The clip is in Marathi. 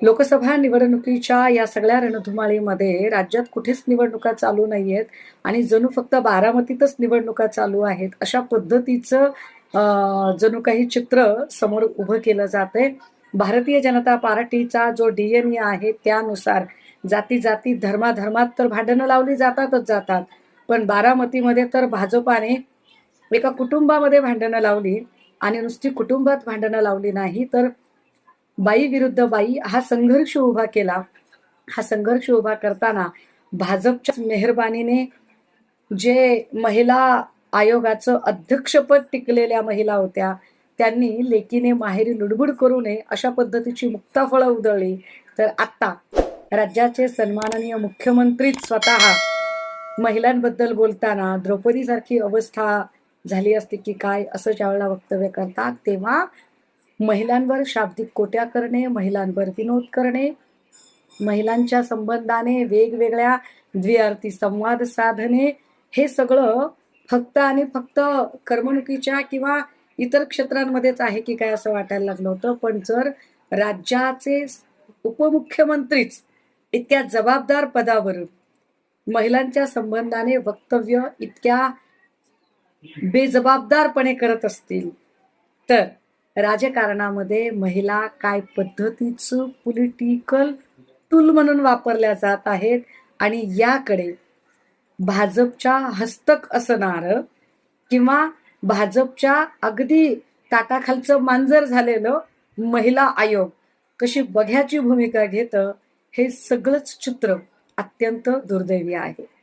लोकसभा निवडणुकीच्या या सगळ्या रणधुमाळीमध्ये राज्यात कुठेच निवडणुका चालू नाहीयेत आणि जणू फक्त बारामतीतच निवडणुका चालू आहेत. अशा पद्धतीचं जणू काही चित्र समोर उभं केलं जातंय. भारतीय जनता पार्टीचा जो डीएनए आहे त्यानुसार जाती जाती धर्माधर्मात तर भांडणं लावली जातातच जातात. पण बारामतीमध्ये तर भाजपाने एका कुटुंबामध्ये भांडणं लावली आणि नुसती कुटुंबात भांडणं लावली नाही तर बाई विरुद्ध बाई हा संघर्ष उभा केला. हा संघर्ष उभा करताना भाजपच्या मेहरबानीने जे महिला आयोगाचं अध्यक्षपद टिकलेल्या महिला होत्या त्यांनी लेकीने माहेरी लुडबुड करू नये अशा पद्धतीची मुक्ताफळं उधळली. तर आत्ता राज्याचे सन्माननीय मुख्यमंत्रीच स्वतः महिलांबद्दल बोलताना द्रौपदीसारखी अवस्था झाली असते की काय असं ज्यावेळेला वक्तव्य करतात तेव्हा महिलांवर शाब्दिक कोट्या करणे महिलांवर विनोद करणे महिलांच्या संबंधाने वेगवेगळ्या द्विअर्थी संवाद साधणे हे सगळं फक्त आणि फक्त करमणुकीच्या किंवा इतर क्षेत्रांमध्येच आहे की काय असं वाटायला लागलं होतं. पण जर राज्याचे उपमुख्यमंत्रीच इतक्या जबाबदार पदावरून महिलांच्या संबंधाने वक्तव्य इतक्या बेजबाबदारपणे करत असतील तर राजकारणामध्ये महिला काय पद्धतीचं पॉलिटिकल टूल म्हणून वापरल्या जात आहेत आणि याकडे भाजपच्या हस्तक असणारं किंवा भाजपच्या अगदी ताटाखालचं मांजर झालेलं महिला आयोग कशी बघ्याची भूमिका घेतं हे सगळंच चित्र अत्यंत दुर्दैवी आहे.